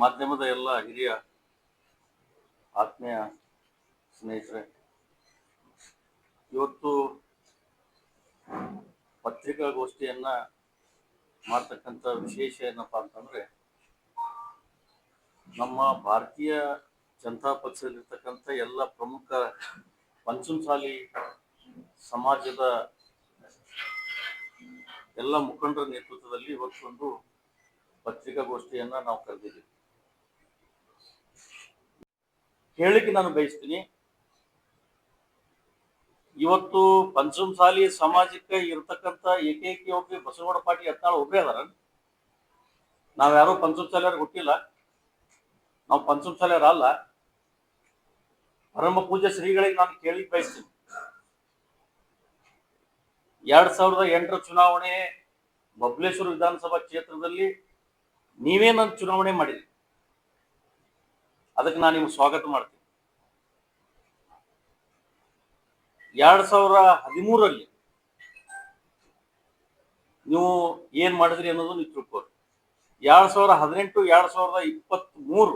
ಮಾಧ್ಯಮದ ಎಲ್ಲ ಹಿರಿಯ ಆತ್ಮೀಯ ಸ್ನೇಹಿತರೆ, ಇವತ್ತು ಪತ್ರಿಕಾಗೋಷ್ಠಿಯನ್ನ ಮಾಡ್ತಕ್ಕಂಥ ವಿಶೇಷ ಏನಪ್ಪ ಅಂತಂದ್ರೆ, ನಮ್ಮ ಭಾರತೀಯ ಜನತಾ ಪಕ್ಷದಲ್ಲಿರ್ತಕ್ಕಂಥ ಎಲ್ಲ ಪ್ರಮುಖ ಪಂಚಮಸಾಲಿ ಸಮಾಜದ ಎಲ್ಲ ಮುಖಂಡರ ನೇತೃತ್ವದಲ್ಲಿ ಇವತ್ತೊಂದು ಪತ್ರಿಕಾಗೋಷ್ಠಿಯನ್ನ ನಾವು ಕರೆದಿದ್ದೀವಿ. ಹೇಳಿಕೆ ನಾನು ಬಯಸ್ತೀನಿ. ಇವತ್ತು ಪಂಚಮಸಾಲಿ ಸಮಾಜಕ್ಕೆ ಇರತಕ್ಕಂತ ಏಕೈಕ ಒಬ್ಬ ಬಸವಗೌಡ ಪಾಟಿ ಯತ್ನಾಳ್ ಒಬ್ಬರೇ ಅದಾರ ನಾವ್ಯಾರೋ ಪಂಚಮಸಾಲಿಯರ್ ಹುಟ್ಟಿಲ್ಲ. ನಾವು ಪಂಚಮಸಾಲಿಯರ್ ಅಲ್ಲ. ಪರಮ ಪೂಜೆ ಶ್ರೀಗಳಿಗೆ ನಾನು ಕೇಳಿ ಬಯಸ್ತೀನಿ. ಎರಡ್ ಸಾವಿರದ ಎಂಟರ ಚುನಾವಣೆ ಬಬ್ಲೇಶ್ವರ ವಿಧಾನಸಭಾ ಕ್ಷೇತ್ರದಲ್ಲಿ ನೀವೇ ನನ್ನ ಚುನಾವಣೆ ಮಾಡಿರಿ. ಅದಕ್ಕೆ ನಾನು ನಿಮ್ಗೆ ಸ್ವಾಗತ ಮಾಡ್ತೀನಿ. ಎರಡ್ ಸಾವಿರ ಹದಿಮೂರರಲ್ಲಿ ನೀವು ಏನ್ ಮಾಡಿದ್ರಿ ಅನ್ನೋದು ನೀವು ತಿಳ್ಕೋರಿ ಎರಡ್ ಸಾವಿರ ಹದಿನೆಂಟು, ಎರಡ್ ಸಾವಿರದ ಇಪ್ಪತ್ತ್ ಮೂರು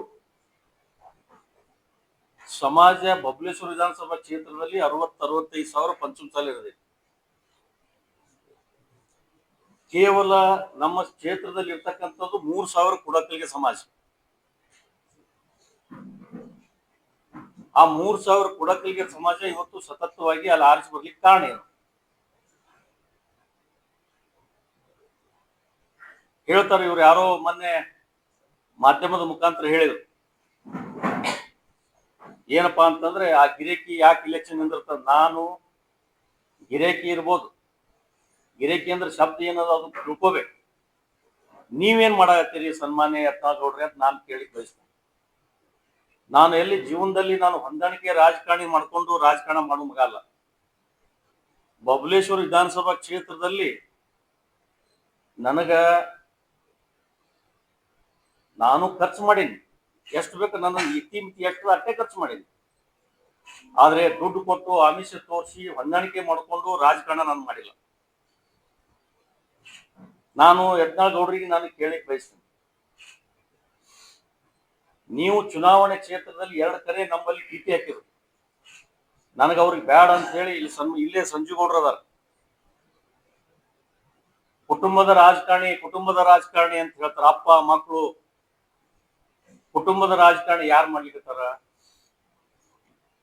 ಸಮಾಜ ಬಬಲೇಶ್ವರ ವಿಧಾನಸಭಾ ಕ್ಷೇತ್ರದಲ್ಲಿ ಅರವತ್ತು ಅರವತ್ತೈದು ಸಾವಿರ ಪಂಚಮಸಾಲಿ ಇರದೆ ಕೇವಲ ನಮ್ಮ ಕ್ಷೇತ್ರದಲ್ಲಿ ಇರ್ತಕ್ಕಂಥದ್ದು ಮೂರು ಸಾವಿರ ಕುಡಕಲಿಗೆ ಸಮಾಜ. ಆ ಮೂರ್ ಸಾವಿರ ಕುಡಕಲ್ಗೆ ಸಮಾಜ ಇವತ್ತು ಸತತವಾಗಿ ಅಲ್ಲಿ ಆರಿಸಿ ಬರ್ಲಿಕ್ಕೆ ಕಾರಣ ಏನು? ಹೇಳ್ತಾರೆ ಇವ್ರು ಯಾರೋ ಮೊನ್ನೆ ಮಾಧ್ಯಮದ ಮುಖಾಂತರ ಹೇಳಿದ್ರು. ಏನಪ್ಪಾ ಅಂತಂದ್ರೆ ಆ ಗಿರೇಕಿ ಯಾಕೆ ಇಲೆಕ್ಷನ್ ನಿಂದಿರ್ತದ ನಾನು ಗಿರೇಕಿ ಇರ್ಬೋದು. ಗಿರೇಕಿ ಅಂದ್ರೆ ಶಬ್ದ ಏನದ? ಅದು ತಿಳ್ಕೋಬೇಕು. ನೀವೇನ್ ಮಾಡಾಕತ್ತೀರಿ ಸನ್ಮಾನ್ಯ ಯತ್ನಾಳ್ ಗೌಡ್ರಿ ಅಂತ ನಾನು ಕೇಳಿ ಬಯಸ್ತೇನೆ. ನಾನು ಎಲ್ಲಿ ಜೀವನದಲ್ಲಿ ನಾನು ಹೊಂದಾಣಿಕೆ ರಾಜಕಾರಣಿ ಮಾಡ್ಕೊಂಡು ರಾಜಕಾರಣ ಮಾಡೋ ಮಗ ಅಲ್ಲ. ಬಬಲೇಶ್ವರ ವಿಧಾನಸಭಾ ಕ್ಷೇತ್ರದಲ್ಲಿ ನನಗ ನಾನು ಖರ್ಚು ಮಾಡೀನಿ. ಎಷ್ಟು ಬೇಕು ನನ್ನ ಇತಿ ಮಿತಿ ಎಷ್ಟು ಅಷ್ಟೇ ಖರ್ಚು ಮಾಡೀನಿ. ಆದ್ರೆ ದುಡ್ಡು ಕೊಟ್ಟು ಆಮಿಷ ತೋರಿಸಿ ಹೊಂದಾಣಿಕೆ ಮಾಡಿಕೊಂಡು ರಾಜಕಾರಣ ನಾನು ಮಾಡಿಲ್ಲ. ನಾನು ಯತ್ನಾಳ್ ಗೌಡರಿಗೆ ನಾನು ಕೇಳಿ ಬಯಸ್ತೀನಿ. ನೀವು ಚುನಾವಣೆ ಕ್ಷೇತ್ರದಲ್ಲಿ ಎರಡು ಕರೆ ನಮ್ಮಲ್ಲಿ ಟೀಟಿ ಹಾಕಿದ್ರು ನನಗೆ ಅವ್ರಿಗೆ ಬ್ಯಾಡ ಅಂತ ಹೇಳಿ ಇಲ್ಲಿ ಸನ್ ಇಲ್ಲೇ ಸಂಜುಗೌಡ್ರದಾರ ಕುಟುಂಬದ ರಾಜಕಾರಣಿ ಕುಟುಂಬದ ರಾಜಕಾರಣಿ ಅಂತ ಹೇಳ್ತಾರ. ಅಪ್ಪ ಮಕ್ಕಳು ಕುಟುಂಬದ ರಾಜಕಾರಣಿ ಯಾರು ಮಾಡ್ಲಿಕ್ಕತ್ತಾರ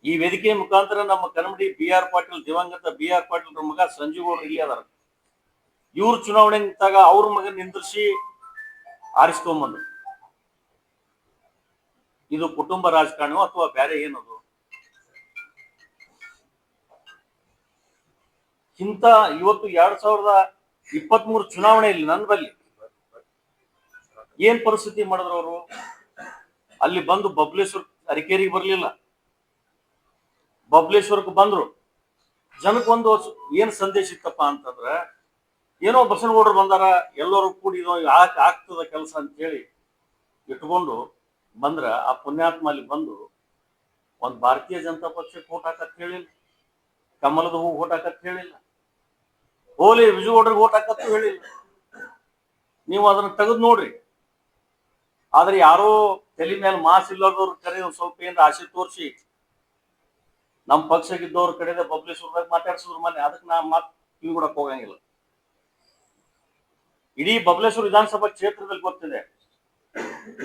ಈ ವೇದಿಕೆ ಮುಖಾಂತರ ನಮ್ಮ ಕನ್ನಡಿ ಬಿ ಆರ್ ಪಾಟೀಲ್, ದಿವಂಗತ ಬಿ ಆರ್ ಪಾಟೀಲ್ ಮಗ ಸಂಜು ಗೌಡ್ರು ಇಲ್ಲಿ ಅದಾರ. ಇವ್ರ ಚುನಾವಣೆ ನಿಂತಾಗ ಅವ್ರ ಮಗ ನಿಂದ್ರಿಸಿ ಆರಿಸ್ಕೊಂಬಂದ್ರು. ಇದು ಕುಟುಂಬ ರಾಜಕಾರಣ ಅಥವಾ ಬೇರೆ ಏನದು? ಇಂತ ಇವತ್ತು ಎರಡ್ ಸಾವಿರದ ಇಪ್ಪತ್ತ್ ಮೂರು ಚುನಾವಣೆಯಲ್ಲಿ ನನ್ನ ಬಲ್ಲಿ ಏನ್ ಪರಿಸ್ಥಿತಿ ಮಾಡಿದ್ರು ಅವರು? ಅಲ್ಲಿ ಬಂದು ಬಬ್ಲೇಶ್ವರ್ ಅರಿಕೇರಿಗೆ ಬರ್ಲಿಲ್ಲ. ಬಬ್ಲೇಶ್ವರಕ್ಕೆ ಬಂದ್ರು. ಜನಕ್ಕೊಂದು ಏನ್ ಸಂದೇಶ ಇತ್ತಪ್ಪ ಅಂತಂದ್ರ, ಏನೋ ಬಸನಗೌಡರು ಬಂದಾರ, ಎಲ್ಲರೂ ಕೂಡಿ ಇದು ಆಗ್ತದ ಕೆಲಸ ಅಂತ ಹೇಳಿ ಇಟ್ಕೊಂಡು ಬಂದ್ರ ಆ ಪುಣ್ಯಾತ್ಮ ಅಲ್ಲಿ ಬಂದು ಒಂದ್ ಭಾರತೀಯ ಜನತಾ ಪಕ್ಷಕ್ಕೆ ಓಟ್ ಹಾಕತ್ ಹೇಳಿಲ್ಲ. ಕಮಲದ ಹೂ ಓಟ್ ಹಾಕತ್ ಹೇಳಿಲ್ಲ. ಹೋಲಿ ವಿಜಯಗೌಡ್ರಿಗೆ ಓಟ್ ಹಾಕತ್ತು ಹೇಳಿಲ್ಲ. ನೀವು ಅದನ್ನ ತೆಗೆದು ನೋಡ್ರಿ. ಆದ್ರೆ ಯಾರೋ ತಲೆ ಮೇಲೆ ಮಾಸ್ ಇಲ್ಲದವ್ರ ಕರೆ ಒಂದ್ ಸ್ವಲ್ಪ ಏನ್ ಆಸೆ ತೋರಿಸಿ. ನಮ್ಮ ಪಕ್ಷಕ್ಕಿದ್ದವ್ರ ಕಡೆದ ಬಬ್ಲೇಶ್ವರದಾಗ ಮಾತಾಡ್ಸಿದ್ರು ಮನೆ ಅದಕ್ಕೆ ನಾ ಮಾತ್ ಕಿವಿ ಕೊಡಕ್ ಹೋಗಂಗಿಲ್ಲ. ಇಡೀ ಬಬ್ಲೇಶ್ವರ ವಿಧಾನಸಭಾ ಕ್ಷೇತ್ರದಲ್ಲಿ ಗೊತ್ತಿದೆ.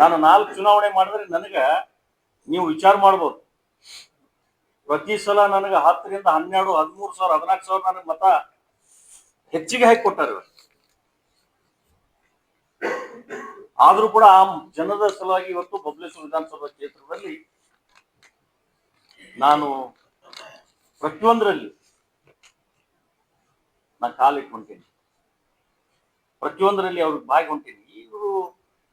ನಾನು ನಾಲ್ಕು ಚುನಾವಣೆ ಮಾಡಿದ್ರೆ ನನಗ ನೀವು ವಿಚಾರ ಮಾಡ್ಬೋದು. ಪ್ರತಿ ಸಲ ನನಗೆ ಹತ್ತರಿಂದ ಹನ್ನೆರಡು, ಹದಿಮೂರು ಸಾವಿರ, ಹದಿನಾಲ್ಕು ಸಾವಿರ ನನಗೆ ಮತ ಹೆಚ್ಚಿಗೆ ಹಾಕಿ ಕೊಟ್ಟಾರ. ಆದ್ರೂ ಕೂಡ ಆ ಜನದ ಸಲುವಾಗಿ ಇವತ್ತು ಬಬ್ಲೇಶ್ವರ ವಿಧಾನಸಭಾ ಕ್ಷೇತ್ರದಲ್ಲಿ ನಾನು ಪ್ರತಿಯೊಂದರಲ್ಲಿ ನಾನು ಕಾಲಿಟ್ಕೊಂತೀನಿ. ಪ್ರತಿಯೊಂದರಲ್ಲಿ ಅವ್ರಿಗೆ ಹೊಂಟೀನಿ. ಇವರು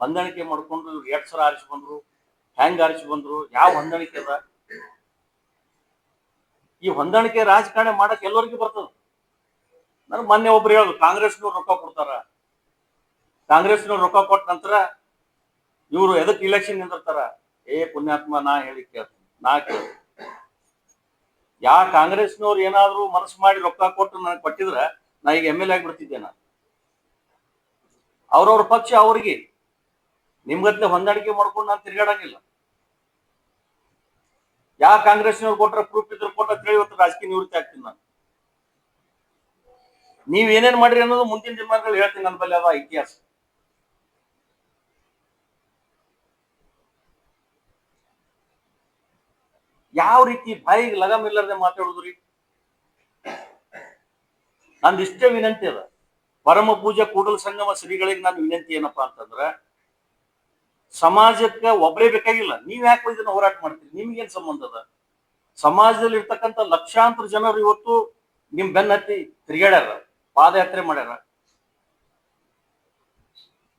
ಹೊಂದಾಣಿಕೆ ಮಾಡ್ಕೊಂಡು ಇವ್ರು ಎರಡ್ ಸಾವಿರ ಆರಿಸಿ ಬಂದ್ರು ಹೆಂಗ್ ಆರಿಸಿ ಬಂದ್ರು, ಯಾವ ಹೊಂದಾಣಿಕೆ ಅದ? ಈ ಹೊಂದಾಣಿಕೆ ರಾಜಕಾರಣಿ ಮಾಡಕ್ ಎಲ್ಲರಿಗೂ ಬರ್ತದ. ನಾನು ಮೊನ್ನೆ ಒಬ್ರು ಹೇಳುದು ಕಾಂಗ್ರೆಸ್ನವ್ರು ರೊಕ್ಕ ಕೊಡ್ತಾರ. ಕಾಂಗ್ರೆಸ್ನವ್ರು ರೊಕ್ಕ ಕೊಟ್ಟ ನಂತರ ಇವರು ಎದಕ್ ಇಲೆಕ್ಷನ್ ನಿಂದಿರ್ತಾರ? ಏ ಪುಣ್ಯಾತ್ಮ, ನಾ ಹೇಳಿ ಕೇಳ್ತೀನಿ ನಾ ಕೇಳ. ಯಾ ಕಾಂಗ್ರೆಸ್ನವ್ರು ಏನಾದ್ರು ಮನಸ್ಸು ಮಾಡಿ ರೊಕ್ಕ ಕೊಟ್ಟು ನನಗೆ ಕೊಟ್ಟಿದ್ರ, ನಾ ಈಗ ಎಂ ಎಲ್ ಎ ಆಗಿಬಿಡ್ತಿದ್ದೆ ನಾನು. ಅವ್ರವ್ರ ಪಕ್ಷ ಅವ್ರಿಗೆ. ನಿಮ್ಗತ್ಲೆ ಹೊಂದಾಣಿಕೆ ಮಾಡ್ಕೊಂಡು ನಾನು ತಿರ್ಗಾಡಂಗಿಲ್ಲ. ಯಾವ ಕಾಂಗ್ರೆಸ್ನವ್ರು ಕೊಟ್ರ ಪ್ರೂಫ್ ಇದ್ರು ಕೊಟ್ಟ ಕೇಳಿ ಇವತ್ತು ರಾಜಕೀಯ ನಿವೃತ್ತಿ ಆಗ್ತೀನಿ ನಾನು. ನೀವ್ ಏನೇನ್ ಮಾಡ್ರಿ ಅನ್ನೋದು ಮುಂದಿನ ದಿನಮಾನಗಳು ಹೇಳ್ತೀನಿ ನನ್ನ ಬಲ್ಲಿ ಅದ ಇತಿಹಾಸ. ಯಾವ ರೀತಿ ಬಾಯಿಗೆ ಲಗಮ್ ಇಲ್ಲದೆ ಮಾತಾಡುದ್ರಿ? ನಂದು ಇಷ್ಟೇ ವಿನಂತಿ ಅದ. ಪರಮ ಪೂಜೆ ಕೂಡಲ ಸಂಗಮ ಶ್ರೀಗಳಿಗೆ ನಾನು ವಿನಂತಿ ಏನಪ್ಪಾ ಅಂತಂದ್ರ ಸಮಾಜಕ್ಕೆ ಒಬ್ಬರೇ ಬೇಕಾಗಿಲ್ಲ. ನೀವ್ ಯಾಕೆ ಇದನ್ನ ಹೋರಾಟ ಮಾಡ್ತೀರಿ? ನಿಮ್ಗೇನ್ ಸಂಬಂಧ ಅದ? ಸಮಾಜದಲ್ಲಿ ಇರ್ತಕ್ಕಂಥ ಲಕ್ಷಾಂತರ ಜನರು ಇವತ್ತು ನಿಮ್ ಬೆನ್ನತ್ತಿ ತಿರುಗಾಡ್ಯಾರ ಪಾದಯಾತ್ರೆ ಮಾಡ್ಯಾರ.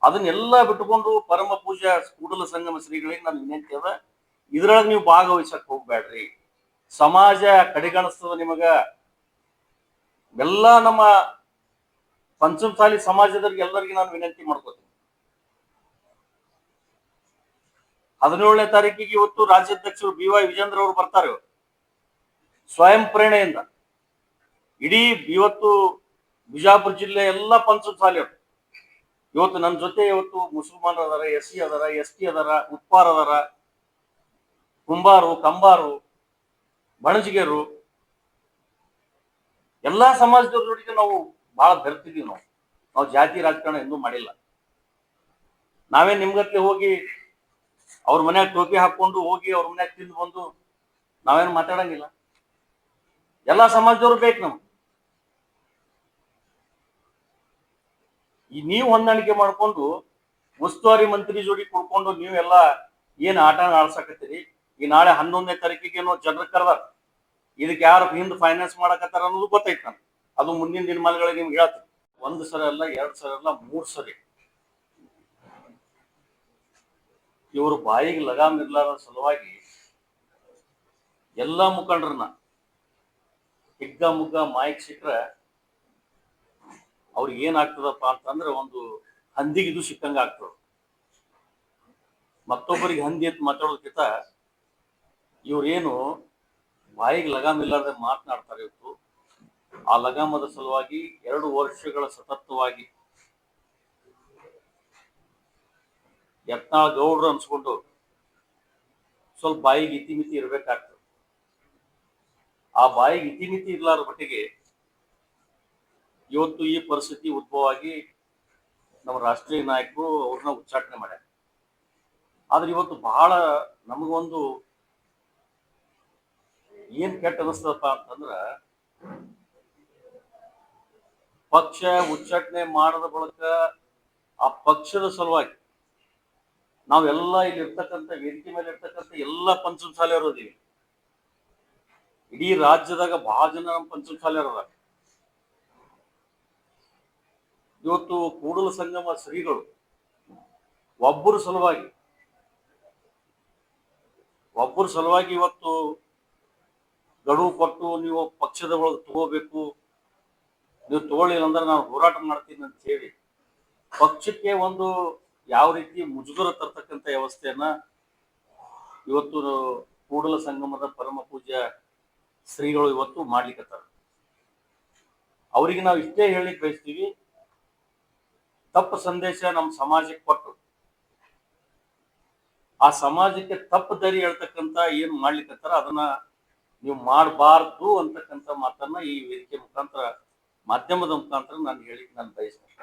ಅದನ್ನೆಲ್ಲ ಬಿಟ್ಟುಕೊಂಡು ಪರಮ ಪೂಜಾ ಕೂಡಲ ಸಂಗಮ ಶ್ರೀಗಳಿಗೆ ನಾನು ವಿನಂತಿ ಅದ, ಇದ್ರೊಳಗೆ ನೀವು ಭಾಗವಹಿಸಕ್ ಹೋಗ್ಬೇಡ್ರಿ ಸಮಾಜ ಕಡೆಗಣಿಸ್ತದ ನಿಮಗ. ಎಲ್ಲ ನಮ್ಮ ಪಂಚಮಸಾಲಿ ಸಮಾಜದವ್ರಿಗೆ ಎಲ್ಲರಿಗೂ ನಾನು ವಿನಂತಿ ಮಾಡ್ಕೋತೀನಿ. ಹದಿನೇಳನೇ ತಾರೀಕಿಗೆ ಇವತ್ತು ರಾಜ್ಯಾಧ್ಯಕ್ಷರು ಬಿ ವೈ ವಿಜೇಂದ್ರ ಅವರು ಬರ್ತಾರೆ. ಸ್ವಯಂ ಪ್ರೇರಣೆಯಿಂದ. ಇಡೀ ಇವತ್ತು ಬಿಜಾಪುರ ಜಿಲ್ಲೆ ಎಲ್ಲ ಪಂಚಮಸಾಲಿಯವರು ಇವತ್ತು ನನ್ನ ಜೊತೆ ಇವತ್ತು ಮುಸಲ್ಮಾನರು ಅದಾರ, ಎಸ್ ಸಿ ಅದಾರ, ಎಸ್ ಟಿ ಅದಾರ, ಉಪ್ಪಾರ ಅದಾರ, ಕುಂಬಾರು, ಕಂಬಾರು, ಬಣಜಿಗೆರು. ಎಲ್ಲಾ ಸಮಾಜದವ್ರ ಜೊತೆಗೆ ನಾವು ಬಹಳ ಬೆರ್ತಿದೀವಿ ನಾವು. ನಾವು ಜಾತಿ ರಾಜಕಾರಣ ಎಂದೂ ಮಾಡಿಲ್ಲ. ನಾವೇ ನಿಮ್ಗತ್ಲೆ ಹೋಗಿ ಅವ್ರ ಮನ್ಯಾಗ ಟೋಪಿ ಹಾಕೊಂಡು ಹೋಗಿ ಅವ್ರ ಮನ್ಯಾಗ ತಿಂದು ಬಂದು ನಾವೇನು ಮಾತಾಡಂಗಿಲ್ಲ. ಎಲ್ಲಾ ಸಮಾಜದವ್ರು ಬೇಕು ನಮ್ಗೆ. ಈ ನೀವು ಹೊಂದಾಣಿಕೆ ಮಾಡ್ಕೊಂಡು ಉಸ್ತುವಾರಿ ಮಂತ್ರಿ ಜೋಡಿ ಕುಡ್ಕೊಂಡು ನೀವೆಲ್ಲ ಏನ್ ಆಟ ಆಡ್ಸಕತ್ತೀರಿ? ಈ ನಾಳೆ ಹನ್ನೊಂದನೇ ತಾರೀಕಿಗೆ ಏನೋ ಜನರು ಕರೆದಾರ. ಇದಕ್ಕೆ ಯಾರು ಹಿಂದ್ ಫೈನಾನ್ಸ್ ಮಾಡಕತ್ತಾರ ಅನ್ನೋದು ಗೊತ್ತೈತೆ ನಾನು ಅದು ಮುಂದಿನ ದಿನಮಾನಗಳಿಗೆ ನಿಮ್ಗೆ ಹೇಳ್ತೀನಿ. ಒಂದು ಸರಿ ಅಲ್ಲ, ಎರಡ್ ಸರಿ ಅಲ್ಲ, ಮೂರ್ ಸರಿ. ಇವರು ಬಾಯಿಗೆ ಲಗಾಮ್ ಇರ್ಲಾರ ಸಲುವಾಗಿ ಎಲ್ಲಾ ಮುಖಂಡರನ್ನ ಹಿಗ್ಗ ಮುಗ್ಗ ಮಾಯಕ್ ಸಿಕ್ಕರೆ ಅವ್ರಿಗೆ ಏನಾಗ್ತದಪ್ಪ ಅಂತಂದ್ರೆ ಒಂದು ಹಂದಿಗೆ ಇದು ಸಿಕ್ಕಂಗ ಆಗ್ತದ. ಮತ್ತೊಬ್ಬರಿಗೆ ಹಂದಿ ಅಂತ ಮಾತಾಡೋದಕ್ಕಿಂತ ಇವರೇನು ಬಾಯಿಗೆ ಲಗಾಮ್ ಇಲ್ಲಾರ್ದೆ ಮಾತನಾಡ್ತಾರೆ ಇವತ್ತು. ಆ ಲಗಾಮದ ಸಲುವಾಗಿ ಎರಡು ವರ್ಷಗಳ ಸತತವಾಗಿ ಯತ್ನಾಳ್ ಗೌಡ್ರು ಅನ್ಸ್ಕೊಂಡು ಸ್ವಲ್ಪ ಬಾಯಿಗೆ ಇತಿಮಿತಿ ಇರ್ಬೇಕಾಗ್ತದೆ. ಆ ಬಾಯಿಗೆ ಇತಿಮಿತಿ ಇರ್ಲಾರ ಮಟ್ಟಿಗೆ ಇವತ್ತು ಈ ಪರಿಸ್ಥಿತಿ ಉದ್ಭವ ಆಗಿ ನಮ್ಮ ರಾಷ್ಟ್ರೀಯ ನಾಯಕರು ಅವ್ರನ್ನ ಉಚ್ಚಾಟನೆ ಮಾಡ್ಯಾರ. ಆದ್ರೆ ಇವತ್ತು ಬಹಳ ನಮಗೊಂದು ಏನ್ ಕೆಟ್ಟ ಅನಿಸ್ತದಪ್ಪ ಅಂತಂದ್ರ ಪಕ್ಷ ಉಚ್ಚಾಟನೆ ಮಾಡದ ಬಳಿಕ ಆ ಪಕ್ಷದ ಸಲುವಾಗಿ ನಾವೆಲ್ಲ ಇಲ್ಲಿ ಇರ್ತಕ್ಕಂಥ ವೇದಿಕೆ ಮೇಲೆ ಇರ್ತಕ್ಕಂಥ ಎಲ್ಲ ಪಂಚಮಸಾಲಿಯವರು ಅದೀವಿ ಇಡೀ ರಾಜ್ಯದಾಗ ಬಹಳ ಜನ ನಮ್ಮ ಪಂಚಮ ಅದಾರ ಇವತ್ತು ಕೂಡಲ ಸಂಗಮ ಶ್ರೀಗಳು ಒಬ್ಬರು ಸಲುವಾಗಿ ಒಬ್ಬರು ಸಲುವಾಗಿ ಇವತ್ತು ಗಡುವು ಕೊಟ್ಟು ನೀವು ಪಕ್ಷದ ಒಳಗೆ ತಗೋಬೇಕು, ನೀವು ತಗೊಳ್ಳಿಲ್ಲ ಅಂದ್ರೆ ನಾನು ಹೋರಾಟ ಮಾಡ್ತೀನಿ ಅಂತ ಹೇಳಿ ಪಕ್ಷಕ್ಕೆ ಒಂದು ಯಾವ ರೀತಿ ಮುಜುಗರ ತರ್ತಕ್ಕಂಥ ವ್ಯವಸ್ಥೆಯನ್ನ ಇವತ್ತು ಕೂಡಲ ಸಂಗಮದ ಪರಮ ಪೂಜ್ಯ ಶ್ರೀಗಳು ಇವತ್ತು ಮಾಡ್ಲಿಕ್ಕತ್ತಾರ ಅವರಿಗೆ ನಾವು ಇಷ್ಟೇ ಹೇಳಿಕ್ ಬಯಸ್ತೀವಿ, ತಪ್ಪು ಸಂದೇಶ ನಮ್ಮ ಸಮಾಜಕ್ಕೆ ಕೊಟ್ಟು ಆ ಸಮಾಜಕ್ಕೆ ತಪ್ಪು ದಾರಿ ಹೇಳ್ತಕ್ಕಂಥ ಏನ್ ಮಾಡ್ಲಿಕ್ಕತ್ತಾರ ಅದನ್ನ ನೀವು ಮಾಡಬಾರ್ದು ಅಂತಕ್ಕಂಥ ಮಾತನ್ನ ಈ ವೇದಿಕೆ ಮುಖಾಂತರ, ಮಾಧ್ಯಮದ ಮುಖಾಂತರ ನಾನು ಹೇಳಿಕ್ ನಾನು ಬಯಸ್ತೇನೆ.